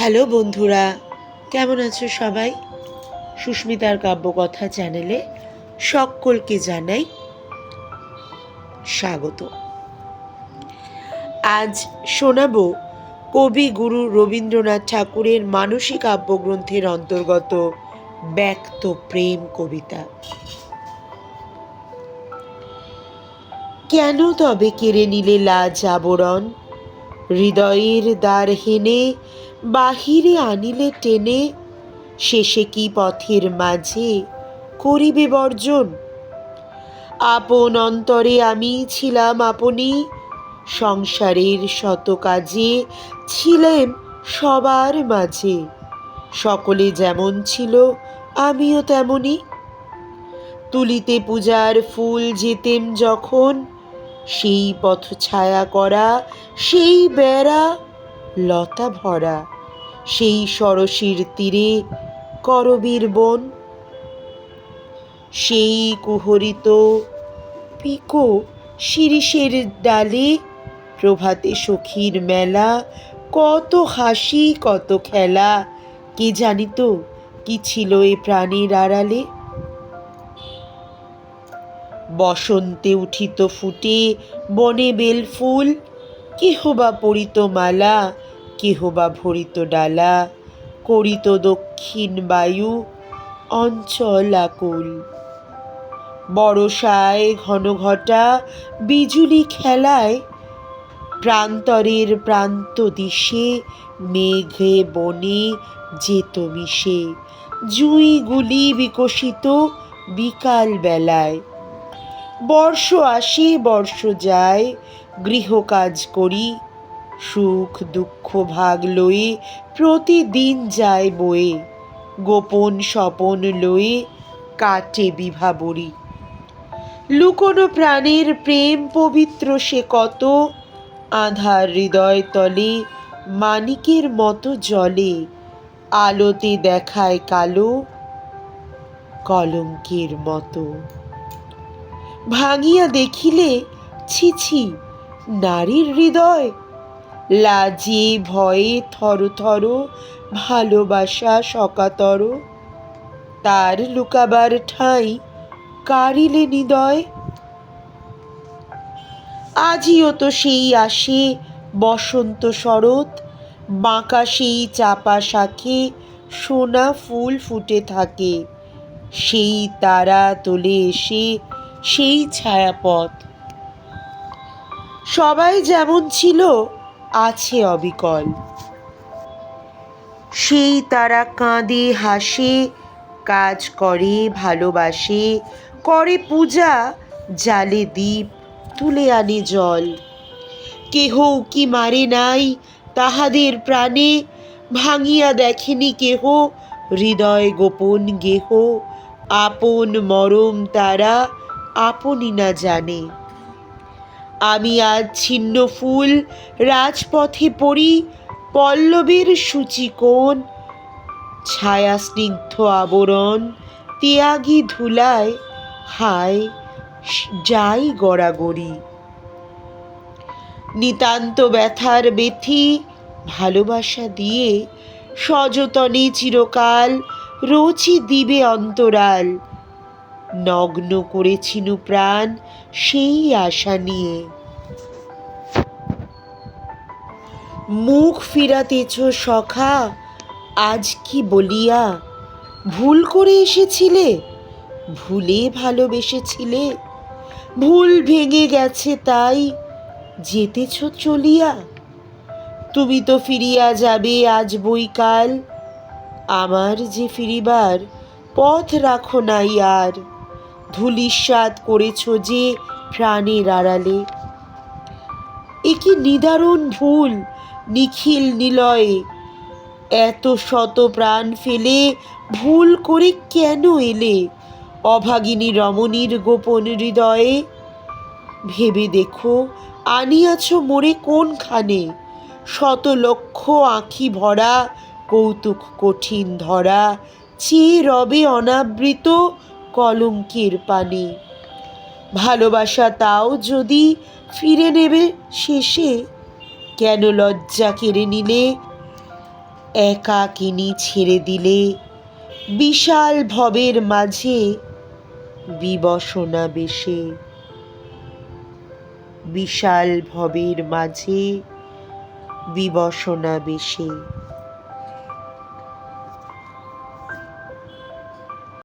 Hello বন্ধুরা, কেমন আছো সবাই? সুস্মিতার কাব্যকথা চ্যানেলে সকলকে জানাই স্বাগত। আজ শোনাবো কবি গুরু রবীন্দ্রনাথ ঠাকুরের মানসিক কাব্যগ্রন্থের অন্তর্গত ব্যক্ত প্রেম কবিতা। কেন তবে কেড়ে নিলে লাজ আবরণ? হৃদয়ের দ্বার হেনে, বাহিরে আনিলে টেনে, শেষে কি পথের মাঝে করিবে বর্জন? আপন অন্তরে আমি ছিলাম আপনি, সংসারের শত কাজে ছিলেন সবার মাঝে। সকলে যেমন ছিল, আমিও তেমনি। তুলিতে পূজার ফুল যেতেম যখন সেই পথ ছায়া করা, সেই বেড়া লতা ভরা, সেই সরসীর তীরে করবীর বন, সেই কুহরিত পিকো শিরিষের ডালে প্রভাতে সখীর মেলা, কত হাসি, কত খেলা, কে জানিত কি ছিল এ প্রাণীর আড়ালে? বসন্তে উঠিত ফুটে বনে বেল ফুল। কেহ বা পরিত মালা কেহ বা ভরিত ডালা, করিত দক্ষিণ বায়ু, অঞ্চল আকুল। বড়সায় ঘন ঘটা বিজুলি খেলায়, প্রান্তরের প্রান্ত দিশে মেঘে বনে যেত মিশে। জুঁইগুলি বিকশিত বিকাল বেলায় বর্ষ আসি, বর্ষ যায় গৃহকাজ করি, সুখ দুঃখ ভাগ লয়ে প্রতিদিন যায় বয়ে, গোপন স্বপন লয়ে কাটে বিভাবরী লুকোনো প্রাণের প্রেম পবিত্র সে কত, আধার হৃদয় তলে, মানিকের মতো জলে, আলোতে দেখায় কালো, কলঙ্কের মতো। ভাঙিয়া দেখিলে, ছি ছি, নারীর হৃদয়। লাজে ভয়ে থর থর, ভালোবাসা সকাতর। তার লুকাবার ঠাঁই কারিলে হৃদয় আজিও তো সেই আসে বসন্ত শরৎ, বাঁকা সেই চাপা শাখে সোনা ফুল ফুটে থাকে। সেই তারা তোলে এসে সেই ছায়াপথ। সবাই যেমন ছিল, আছে অবিকল। সেই তারা কাঁদে, হাসে, কাজ করে, ভালোবাসে, করে পূজা, জালে দ্বীপ তুলে আনে জল। কেহ কি মারে নাই তাহাদের প্রাণে, ভাঙিয়া দেখেনি কেহ হৃদয় গোপন গেহ, আপন মরম তারা আপনি না জানে। আমি আজ ছিন্ন ফুল রাজপথে পড়ি, পল্লবের সূচিকোণ ছায়া স্নিগ্ধ আবরণ, ত্যাগী ধুলায় হায়, যাই গড়াগড়ি। নিতান্ত ব্যথার বেথি ভালোবাসা দিয়ে সযতনে চিরকাল রচি দিবে অন্তরাল। নগ্ন করেছিনু প্রাণ সেই আশা নিয়ে। মুখ ফিরাতেছ সখা, আজ কি বলিয়া? ভুল করে এসেছিলে, ভুলে ভালোবেসেছিলে। ভুল ভেঙে গেছে তাই যেতেছ চলিয়া। তুমি তো ফিরিয়া যাবে আজ বৈকাল, আমার যে ফিরিবার পথ রাখো নাই আর। ধুলিস্বাদ করেছ যে প্রাণের আড়ালে। এ কি নিদারুণ ভুল, নিখিল নিলয়ে! এত শত প্রাণ ফেলে ভুল করে কেন এলে? অভাগিনী রমণীর গোপন হৃদয়ে। ভেবে দেখো, আনিয়াছ মোরে কোনখানে? শত লক্ষ আঁখি ভরা, কৌতুক কঠিন ধরা চেয়ে রবে অনাবৃত কলঙ্কের পানে। ভালোবাসা তাও যদি ফিরে নেবে শেষে, কেন লজ্জা কেড়ে নিলে? একাকিনী ছেড়ে দিলে। বিশাল ভবের মাঝে বিবসনা বেশে। বিশাল ভবের মাঝে বিবসনা বেশে।